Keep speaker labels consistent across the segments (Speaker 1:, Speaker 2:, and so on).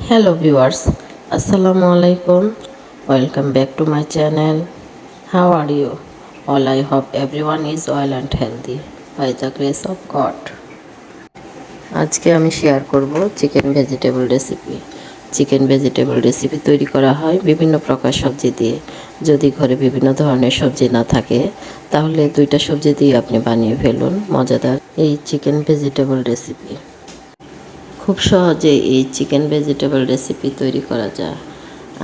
Speaker 1: Hello viewers, Assalamu alaikum. Welcome back to my channel. How are you? All I hope everyone is well and healthy by the grace of God. আজকে আমি share করব chicken vegetable recipe chicken vegetable recipe তৈরি করা হয় বিভিন্ন প্রকার সবজি দিয়ে যদি ঘরে বিভিন্ন ধরনের সবজি না থাকে তাহলে দুইটা সবজি দিয়ে আপনি বানিয়ে ফেলুন মজাদার এই চিকেন ভেজিটেবল রেসিপি খুব সহজে এই চিকেন ভেজিটেবল রেসিপি তৈরি করা যায়।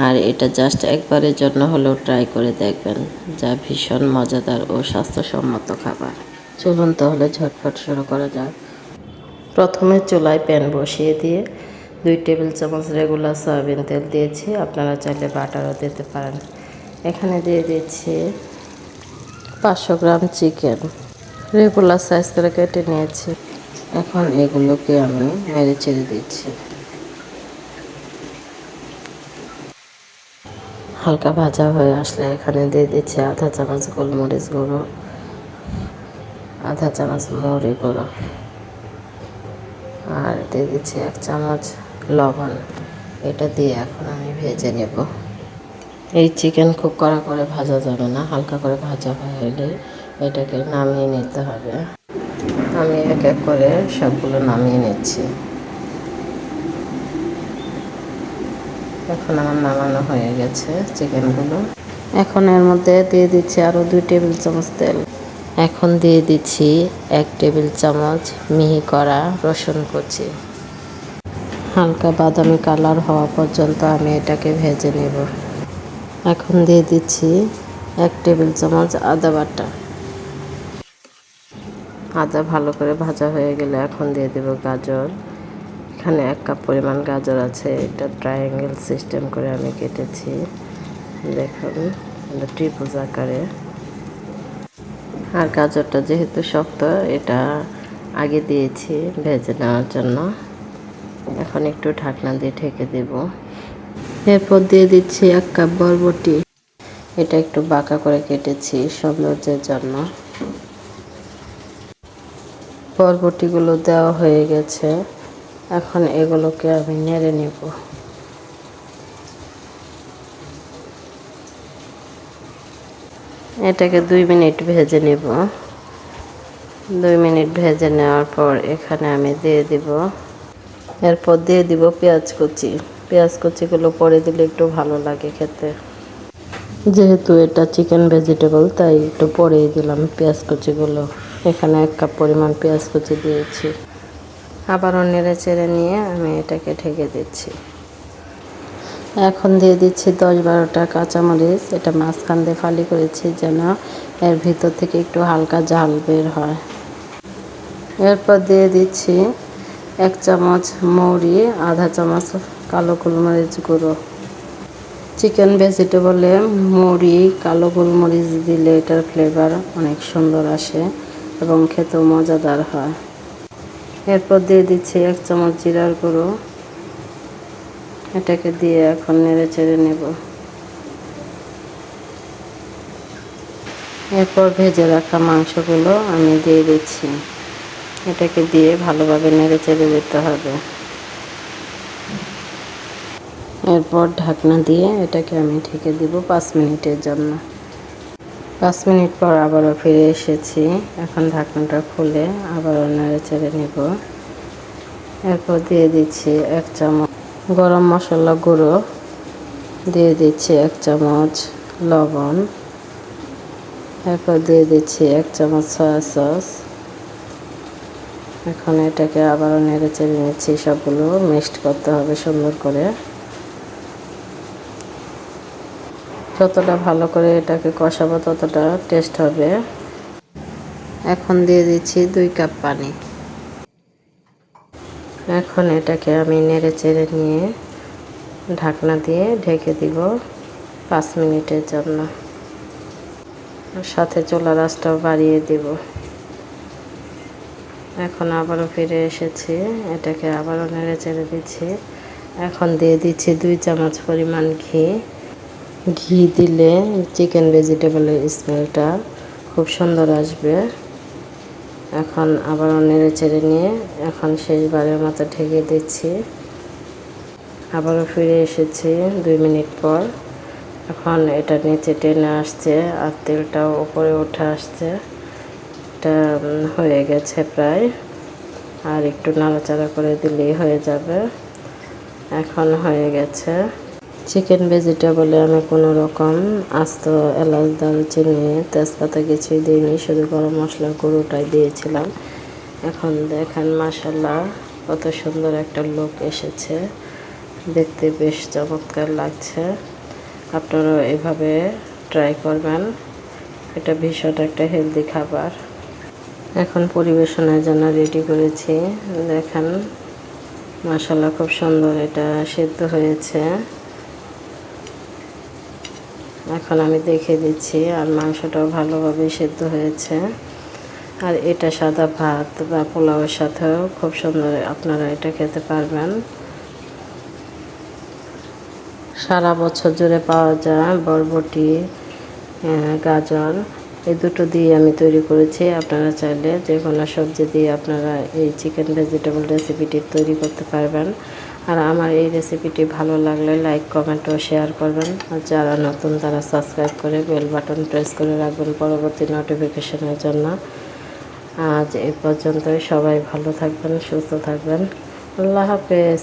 Speaker 1: আর এটা জাস্ট একবারের জন্য হলেও ট্রাই করে দেখবেন। যা ভীষণ মজাদার ও স্বাস্থ্যসম্মত খাবার। চলুন তাহলে ঝটফট শুরু করা যাক। প্রথমে চুলায় প্যান বসিয়ে দিয়ে দুই টেবিল চামচ রেগুলার সয়াবিন তেল দিয়েছি। আপনারা চাইলে বাটারও দিতে পারেন। এখানে দিয়ে দিচ্ছি পাঁচশো গ্রাম চিকেন। রেগুলার সাইজ করে কেটে নিয়েছি। এখন এগুলোকে আমি মেরে ছেড়ে দিচ্ছি। হালকা ভাজা হয়ে আসলে এখানে দিয়ে দিচ্ছি আধা চামচ গোলমরিচ গুঁড়ো, আধা চামচ মৌরি গুঁড়ো, আর দিয়ে দিচ্ছি এক চামচ লবণ। এটা দিয়ে এখন আমি ভেজে নেব। এই চিকেন খুব কড়া করে ভাজা যাবে না, হালকা করে ভাজা হলে এটাকে নামিয়ে নিতে হবে। আমি এক এক করে সবগুলো নামিয়ে নিচ্ছি। এখন আমার নামানো হয়ে গেছে চিকেনগুলো। এখন এর মধ্যে দিয়ে দিচ্ছি আরও দুই টেবিল চামচ তেল। এখন দিয়ে দিচ্ছি এক টেবিল চামচ মিহি করা রসুন কুচি। হালকা বাদামি কালার হওয়া পর্যন্ত আমি এটাকে ভেজে নেব। এখন দিয়ে দিচ্ছি এক টেবিল চামচ আদা বাটা। আদা ভালো করে ভাজা হয়ে গেলে এখন দিয়ে দেব গাজর। এখানে এক কাপ পরিমাণ গাজর আছে, এটা ট্রায়াঙ্গেল সিস্টেম করে আমি কেটেছি। দেখুন, এটা ত্রিভুজ আকারে। আর গাজরটা যেহেতু শক্ত, এটা আগে দিয়েছি ভেজে নেওয়ার জন্য। এখন একটু ঢাকনা দিয়ে ঢেকে দেব। এরপর দিয়ে দিচ্ছি এক কাপ বরবটি। এটা একটু বাঁকা করে কেটেছি সৌন্দর্যের জন্য। বরবটিগুলো দেওয়া হয়ে গেছে। এখন এগুলোকে আমি নেড়ে নেব। এটাকে দুই মিনিট ভেজে নেব। দুই মিনিট ভেজে নেওয়ার পর এখানে আমি দিয়ে দিব। এরপর দিয়ে দিব পেঁয়াজ কুচি। পেঁয়াজ কুচিগুলো পরে দিলে একটু ভালো লাগে খেতে। যেহেতু এটা চিকেন ভেজিটেবল তাই একটু পরেই দিলাম পেঁয়াজ কুচিগুলো। এখানে এক কাপ পরিমাণ পেঁয়াজ কুচি দিয়েছি। আবারও নেড়ে চেড়ে নিয়ে আমি এটাকে ঢেকে দিচ্ছি। এখন দিয়ে দিচ্ছি দশ বারোটা কাঁচামরিচ। এটা মাঝখান দিয়ে ফালি করেছি যেন এর ভিতর থেকে একটু হালকা জাল বের হয়। এরপর দিয়ে দিচ্ছি এক চামচ মৌরি, আধা চামচ কালো গোলমরিচ গুঁড়ো। চিকেন ভেজিটেবলে মৌরি, কালো গোলমরিচ দিলে এটার ফ্লেভার অনেক সুন্দর আসে। এবং খেতেও মজাদার হয়। এরপর দিয়ে দিচ্ছি এক চামচ জিরার গুঁড়ো। এটাকে দিয়ে এখন নেড়ে চেড়ে নেব। এরপর ভেজে রাখা মাংসগুলো আমি দিয়ে দিচ্ছি। এটাকে দিয়ে ভালোভাবে নেড়ে চেড়ে দিতে হবে। এরপর ঢাকনা দিয়ে এটাকে আমি ঢেকে দিব পাঁচ মিনিটের জন্য। পাঁচ মিনিট পর আবারও ফিরে এসেছি। এখন ঢাকনাটা খুলে আবারও নেড়ে চেড়ে নেব। এরপর দিয়ে দিচ্ছি এক চামচ গরম মশলা গুঁড়ো। দিয়ে দিচ্ছি এক চামচ লবণ। এরপর দিয়ে দিচ্ছি এক চামচ সয়া সস এখন এটাকে আবারও নেড়ে চেড়ে নিচ্ছি। সবগুলো মিক্সড করতে হবে সুন্দর করে। যতটা ভালো করে এটাকে কষাবো, ততটা টেস্ট হবে। এখন দিয়ে দিচ্ছি দুই কাপ পানি। এখন এটাকে আমি নেড়ে চেড়ে নিয়ে ঢাকনা দিয়ে ঢেকে দিব পাঁচ মিনিটের জন্য। সাথে চোলা রাসটাও বাড়িয়ে দিব। এখন আবারও ফিরে এসেছি, এটাকে আবারও নেড়ে চেড়ে দিচ্ছি। এখন দিয়ে দিচ্ছি দুই চামচ পরিমাণ ঘি। ঘি দিলে চিকেন ভেজিটেবলের স্মেলটা খুব সুন্দর আসবে। এখন আবার নেড়ে চেড়ে নিয়ে এখন শেষবারের মতো ঢেকে দিচ্ছি। আবারও ফিরে এসেছি দুই মিনিট পর। এখন এটা নিচে টেনে আসছে আর তেলটাও উপরে উঠে আসছে। এটা হয়ে গেছে প্রায়। আর একটু নাড়াচাড়া করে দিলেই হয়ে যাবে। এখন হয়ে গেছে। চিকেন ভেজিটেবলে আমি কোনো রকম আস্ত এলাচ, দারুচিনি, তেজপাতা কিছুই দিইনি, শুধু গরম মশলার গুঁড়োটাই দিয়েছিলাম। এখন দেখেন মাসাল্লাহ কত সুন্দর একটা লোক এসেছে। দেখতে বেশ চমৎকার লাগছে। আপনারাও এভাবে ট্রাই করবেন। এটা ভীষণ একটা হেলদি খাবার। এখন পরিবেশনের জন্য রেডি করেছি। দেখেন মাসাল্লাহ খুব সুন্দর এটা সেদ্ধ হয়েছে। এখন আমি দেখে দিচ্ছি, আর মাংসটাও ভালোভাবে সেদ্ধ হয়েছে। আর এটা সাদা ভাত বা পোলাওয়ের সাথেও খুব সুন্দর আপনারা এটা খেতে পারবেন। সারা বছর জুড়ে পাওয়া যায় বরবটি গাজর। এই দুটো দিয়ে আমি তৈরি করেছি। আপনারা চাইলে যে কোনো সবজি দিয়ে আপনারা এই চিকেন ভেজিটেবল রেসিপিটি তৈরি করতে পারবেন। আর আমার এই রেসিপিটি ভালো লাগলে লাইক কমেন্ট ও শেয়ার করবেন। আর যারা নতুন, তারা সাবস্ক্রাইব করে বেল বাটন প্রেস করে রাখবেন পরবর্তী নোটিফিকেশনের জন্য। আজ এ পর্যন্তই। সবাই ভালো থাকবেন, সুস্থ থাকবেন। আল্লাহ হাফেজ।